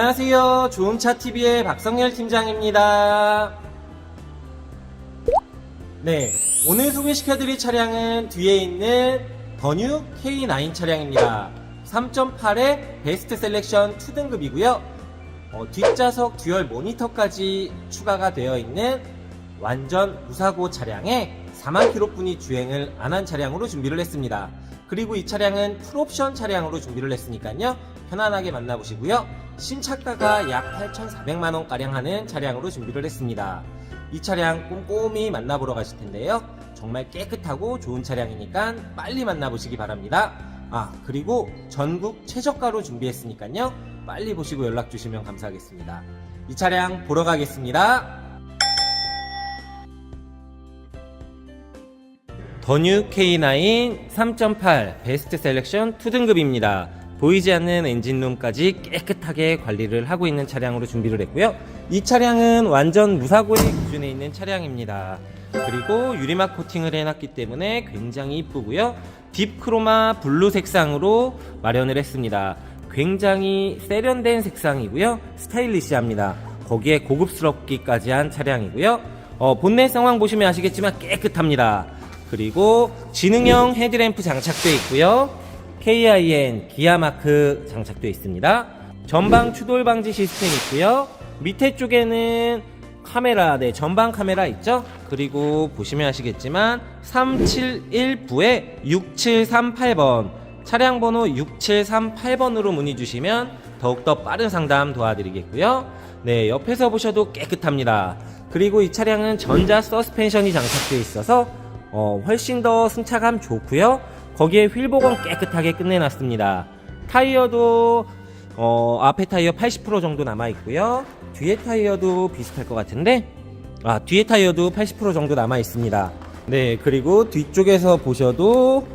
안녕하세요. 좋은차TV의 박성열 팀장입니다. 네, 오늘 소개시켜드릴 차량은 뒤에 있는 더뉴 K9 차량입니다. 3.8의 베스트 셀렉션 2등급이고요. 어, 뒷좌석 듀얼 모니터까지 추가가 되어 있는 완전 무사고 차량에 4만 킬로뿐이 주행을 안 한 차량으로 준비를 했습니다. 그리고 이 차량은 풀옵션 차량으로 준비를 했으니까요. 편안하게 만나보시고요. 신차가가 약 8,400만원 가량 하는 차량으로 준비를 했습니다. 이 차량 꼼꼼히 만나보러 가실 텐데요. 정말 깨끗하고 좋은 차량이니까 빨리 만나보시기 바랍니다. 아, 그리고 전국 최저가로 준비했으니까요. 빨리 보시고 연락 주시면 감사하겠습니다. 이 차량 보러 가겠습니다. 더뉴 K9 3.8 베스트 셀렉션 2등급입니다. 보이지 않는 엔진룸까지 깨끗하게 관리를 하고 있는 차량으로 준비를 했고요. 이 차량은 완전 무사고의 기준에 있는 차량입니다. 그리고 유리막 코팅을 해놨기 때문에 굉장히 이쁘고요. 딥크로마 블루 색상으로 마련을 했습니다. 굉장히 세련된 색상이고요. 스타일리시합니다. 거기에 고급스럽기까지 한 차량이고요. 어, 본넷 상황 보시면 아시겠지만 깨끗합니다. 그리고 지능형 헤드램프 장착되어 있고요. KIN 기아 마크 장착되어 있습니다. 전방 추돌 방지 시스템 있고요. 밑에 쪽에는 카메라, 네, 전방 카메라 있죠? 그리고 보시면 아시겠지만 371부에 6738번 차량 번호 6738번으로 문의 주시면 더욱더 빠른 상담 도와드리겠고요. 네, 옆에서 보셔도 깨끗합니다. 그리고 이 차량은 전자 서스펜션이 장착되어 있어서 어, 훨씬 더 승차감 좋고요. 거기에 휠 복원 깨끗하게 끝내놨습니다. 타이어도 어, 앞에 타이어 80% 정도 남아 있고요. 뒤에 타이어도 비슷할 것 같은데 아 뒤에 타이어도 80% 정도 남아 있습니다. 네 그리고 뒤쪽에서 보셔도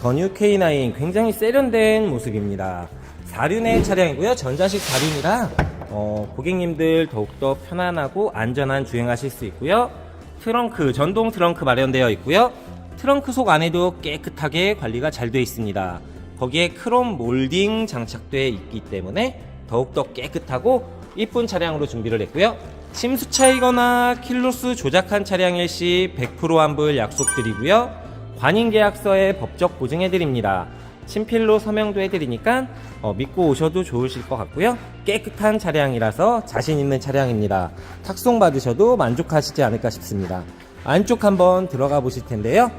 더뉴 K9 굉장히 세련된 모습입니다. 4륜의 차량이고요. 전자식 4륜이라 어, 고객님들 더욱더 편안하고 안전한 주행하실 수 있고요. 트렁크 전동 트렁크 마련되어 있고요. 트렁크 속 안에도 깨끗하게 관리가 잘 되어 있습니다. 거기에 크롬 몰딩 장착되어 있기 때문에 더욱더 깨끗하고 이쁜 차량으로 준비를 했고요. 침수 차이거나 킬로수 조작한 차량일 시 100% 환불 약속드리고요. 관인 계약서에 법적 보증해드립니다. 친필로 서명도 해드리니까 어, 믿고 오셔도 좋으실 것 같고요. 깨끗한 차량이라서 자신 있는 차량입니다. 탁송 받으셔도 만족하시지 않을까 싶습니다. 안쪽 한번 들어가 보실 텐데요.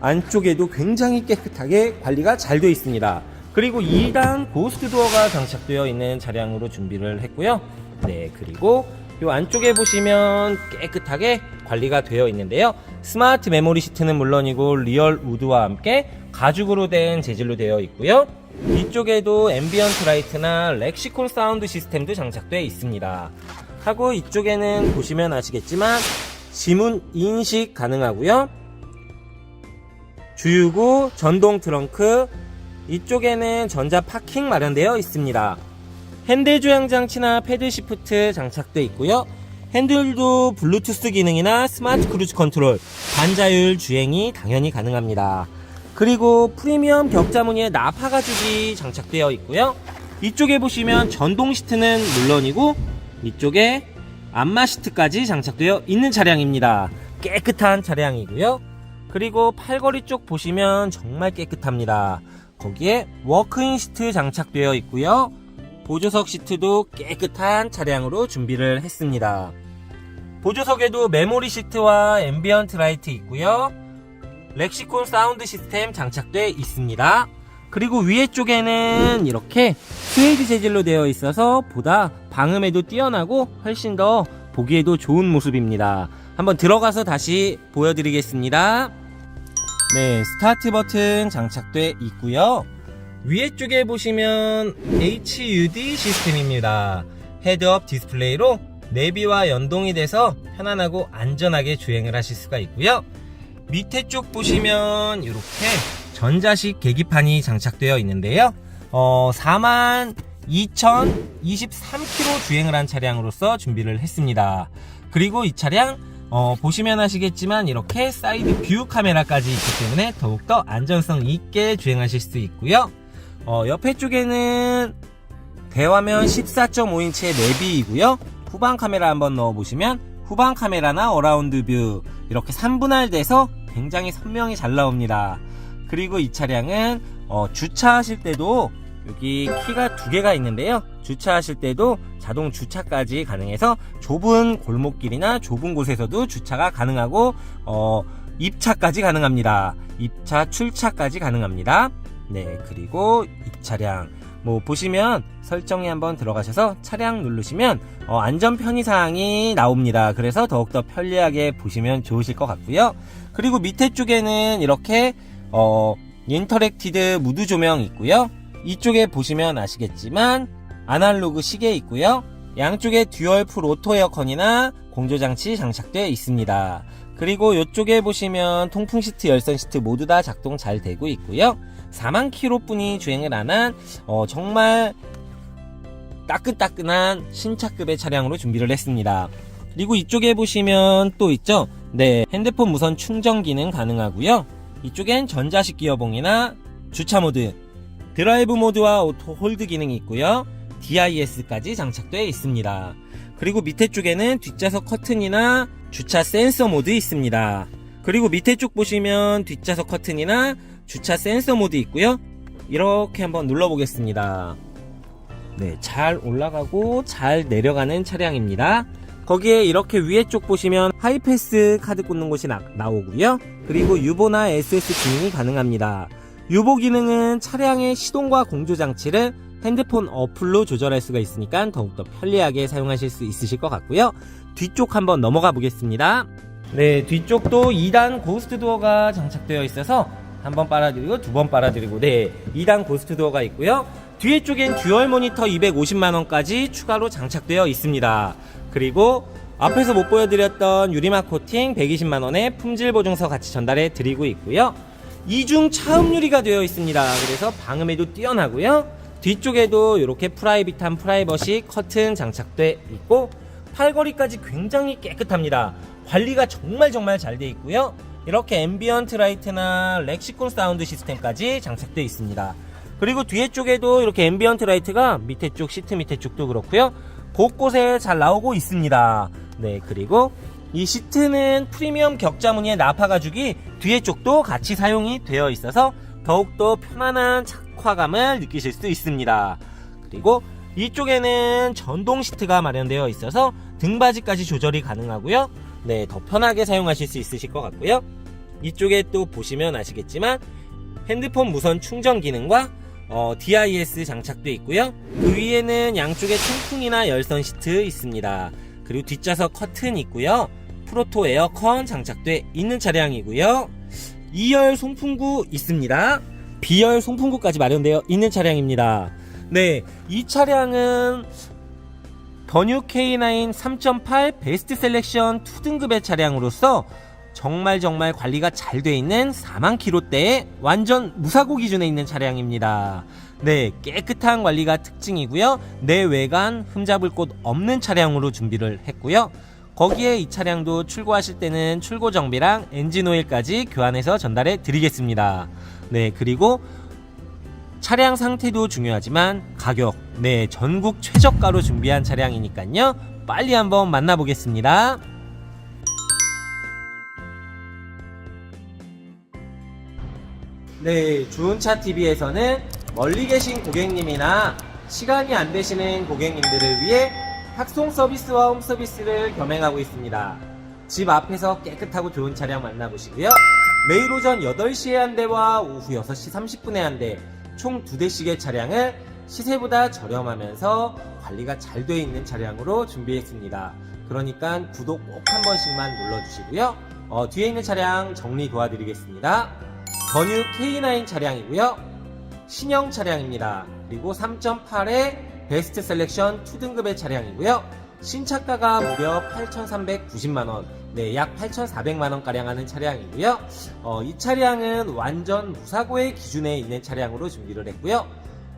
안쪽에도 굉장히 깨끗하게 관리가 잘 되어 있습니다. 그리고 2단 고스트 도어가 장착되어 있는 차량으로 준비를 했고요. 네, 그리고 이 안쪽에 보시면 깨끗하게 관리가 되어 있는데요. 스마트 메모리 시트는 물론이고 리얼 우드와 함께 가죽으로 된 재질로 되어 있고요. 이쪽에도 앰비언트 라이트나 렉시콘 사운드 시스템도 장착되어 있습니다. 하고 이쪽에는 보시면 아시겠지만 지문 인식 가능하고요. 주유구, 전동 트렁크, 이쪽에는 전자 파킹 마련되어 있습니다. 핸들 조향 장치나 패드 시프트 장착되어 있고요. 핸들도 블루투스 기능이나 스마트 크루즈 컨트롤, 반자율 주행이 당연히 가능합니다. 그리고 프리미엄 격자 무늬의 나파 가죽이 장착되어 있고요. 이쪽에 보시면 전동 시트는 물론이고 이쪽에 안마 시트까지 장착되어 있는 차량입니다. 깨끗한 차량이고요. 그리고 팔걸이 쪽 보시면 정말 깨끗합니다. 거기에 워크인 시트 장착되어 있고요. 보조석 시트도 깨끗한 차량으로 준비를 했습니다. 보조석에도 메모리 시트와 앰비언트 라이트 있고요. 렉시콘 사운드 시스템 장착되어 있습니다. 그리고 위에 쪽에는 이렇게 스웨이드 재질로 되어 있어서 보다 방음에도 뛰어나고 훨씬 더 보기에도 좋은 모습입니다. 한번 들어가서 다시 보여드리겠습니다. 네, 스타트 버튼 장착돼 있고요. 위에 쪽에 보시면 HUD 시스템입니다. 헤드업 디스플레이로 내비와 연동이 돼서 편안하고 안전하게 주행을 하실 수가 있고요. 밑에 쪽 보시면 이렇게 전자식 계기판이 장착되어 있는데요. 어, 4만 2,023km 주행을 한 차량으로서 준비를 했습니다. 그리고 이 차량 어, 보시면 아시겠지만 이렇게 사이드 뷰 카메라까지 있기 때문에 더욱더 안전성 있게 주행하실 수 있고요. 어, 옆에 쪽에는 대화면 14.5인치의 내비이고요. 후방 카메라 한번 넣어보시면 후방 카메라나 어라운드 뷰 이렇게 3분할돼서 굉장히 선명히 잘 나옵니다. 그리고 이 차량은 어, 주차하실 때도 여기 키가 두 개가 있는데요. 주차하실 때도 자동 주차까지 가능해서 좁은 골목길이나 좁은 곳에서도 주차가 가능하고 어, 입차까지 가능합니다. 입차, 출차까지 가능합니다. 네, 그리고 이 차량 뭐 보시면 설정에 한번 들어가셔서 차량 누르시면 어, 안전 편의 사항이 나옵니다. 그래서 더욱더 편리하게 보시면 좋으실 것 같고요. 그리고 밑에 쪽에는 이렇게 어, 인터랙티드 무드 조명 있고요. 이쪽에 보시면 아시겠지만 아날로그 시계 있고요. 양쪽에 듀얼 풀 오토 에어컨이나 공조 장치 장착되어 있습니다. 그리고 이쪽에 보시면 통풍 시트, 열선 시트 모두 다 작동 잘 되고 있고요. 4만 킬로뿐이 주행을 안한 어, 정말 따끈따끈한 신차급의 차량으로 준비를 했습니다. 그리고 이쪽에 보시면 또 있죠. 네, 핸드폰 무선 충전 기능 가능하고요. 이쪽엔 전자식 기어봉이나 주차 모드, 드라이브 모드와 오토 홀드 기능이 있고요. DIS까지 장착되어 있습니다. 그리고 밑에 쪽에는 뒷좌석 커튼이나 주차 센서 모드 있습니다. 그리고 밑에 쪽 보시면 뒷좌석 커튼이나 주차 센서 모드 있고요. 이렇게 한번 눌러보겠습니다. 네, 잘 올라가고 잘 내려가는 차량입니다. 거기에 이렇게 위에 쪽 보시면 하이패스 카드 꽂는 곳이 나, 나오고요. 그리고 유보나 SS 기능이 가능합니다. 유보 기능은 차량의 시동과 공조 장치를 핸드폰 어플로 조절할 수가 있으니까 더욱더 편리하게 사용하실 수 있으실 것 같고요. 뒤쪽 한번 넘어가 보겠습니다. 네, 뒤쪽도 2단 고스트 도어가 장착되어 있어서 한 번 빨아들이고 두 번 빨아들이고 네, 2단 고스트 도어가 있고요. 뒤에 쪽엔 듀얼 모니터 250만 원까지 추가로 장착되어 있습니다. 그리고 앞에서 못 보여드렸던 유리막 코팅 120만 원의 품질 보증서 같이 전달해 드리고 있고요. 이중 차음 유리가 되어 있습니다. 그래서 방음에도 뛰어나고요. 뒤쪽에도 이렇게 프라이빗한 프라이버시 커튼 장착돼 있고 팔걸이까지 굉장히 깨끗합니다. 관리가 정말 정말 잘 돼 있고요. 이렇게 앰비언트 라이트나 렉시콘 사운드 시스템까지 장착되어 있습니다. 그리고 뒤에 쪽에도 이렇게 앰비언트 라이트가 밑에 쪽 시트 밑에 쪽도 그렇고요. 곳곳에 잘 나오고 있습니다. 네, 그리고 이 시트는 프리미엄 격자무늬의 나파 가죽이 뒤에 쪽도 같이 사용이 되어 있어서 더욱더 편안한 착화감을 느끼실 수 있습니다. 그리고 이쪽에는 전동 시트가 마련되어 있어서 등받이까지 조절이 가능하고요. 네, 더 편하게 사용하실 수 있으실 것 같고요. 이쪽에 또 보시면 아시겠지만 핸드폰 무선 충전 기능과 어, DIS 장착되어 있고요. 그 위에는 양쪽에 통풍이나 열선 시트 있습니다. 그리고 뒷좌석 커튼 있고요. 프로토 에어컨 장착돼 있는 차량이고요. 2열 송풍구 있습니다. B열 송풍구까지 마련되어 있는 차량입니다. 네, 이 차량은 더뉴 K9 3.8 베스트 셀렉션 2등급의 차량으로서 정말 정말 관리가 잘 돼 있는 4만 킬로대의 완전 무사고 기준에 있는 차량입니다. 네, 깨끗한 관리가 특징이고요. 내외관 흠잡을 곳 없는 차량으로 준비를 했고요. 거기에 이 차량도 출고하실 때는 출고 정비랑 엔진 오일까지 교환해서 전달해 드리겠습니다. 네, 그리고 차량 상태도 중요하지만 가격, 네, 전국 최저가로 준비한 차량이니까요. 빨리 한번 만나보겠습니다. 네, 주은차 TV에서는 멀리 계신 고객님이나 시간이 안 되시는 고객님들을 위해 탁송 서비스와 홈 서비스를 겸행하고 있습니다. 집 앞에서 깨끗하고 좋은 차량 만나보시고요. 매일 오전 8시에 한 대와 오후 6시 30분에 한 대, 총 2대씩의 차량을 시세보다 저렴하면서 관리가 잘 되어 있는 차량으로 준비했습니다. 그러니까 구독 꼭 한 번씩만 눌러주시고요. 어, 뒤에 있는 차량 정리 도와드리겠습니다. 더뉴 K9 차량이고요. 신형 차량입니다. 그리고 3.8의 베스트 셀렉션 2등급의 차량이고요. 신차가가 무려 8,390만원, 네, 약 8,400만원 가량 하는 차량이고요. 어, 이 차량은 완전 무사고의 기준에 있는 차량으로 준비를 했고요.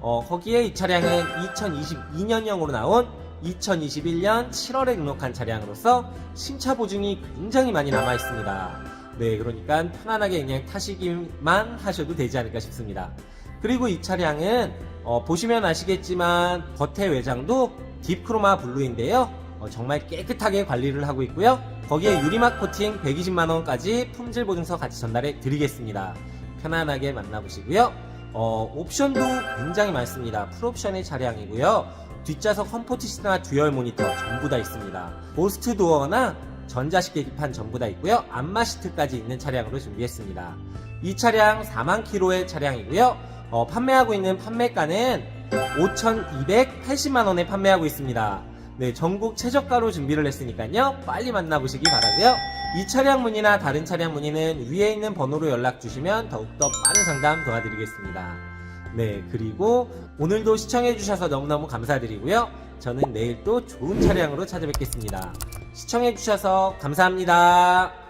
어, 거기에 이 차량은 2022년형으로 나온 2021년 7월에 등록한 차량으로서 신차 보증이 굉장히 많이 남아 있습니다. 네, 그러니까 편안하게 그냥 타시기만 하셔도 되지 않을까 싶습니다. 그리고 이 차량은 어, 보시면 아시겠지만 겉에 외장도 딥크로마 블루인데요. 어, 정말 깨끗하게 관리를 하고 있고요. 거기에 유리막 코팅 120만원까지 품질 보증서 같이 전달해 드리겠습니다. 편안하게 만나보시고요. 어, 옵션도 굉장히 많습니다. 풀옵션의 차량이고요. 뒷좌석 컴포트 시트나 듀얼 모니터 전부 다 있습니다. 고스트 도어나 전자식 계기판 전부 다 있고요. 안마 시트까지 있는 차량으로 준비했습니다. 이 차량 4만 킬로의 차량이고요. 어, 판매하고 있는 판매가는 5,280만 원에 판매하고 있습니다. 네, 전국 최저가로 준비를 했으니까요. 빨리 만나보시기 바라고요. 이 차량 문의나 다른 차량 문의는 위에 있는 번호로 연락 주시면 더욱더 빠른 상담 도와드리겠습니다. 네, 그리고 오늘도 시청해주셔서 너무너무 감사드리고요. 저는 내일 또 좋은 차량으로 찾아뵙겠습니다. 시청해주셔서 감사합니다.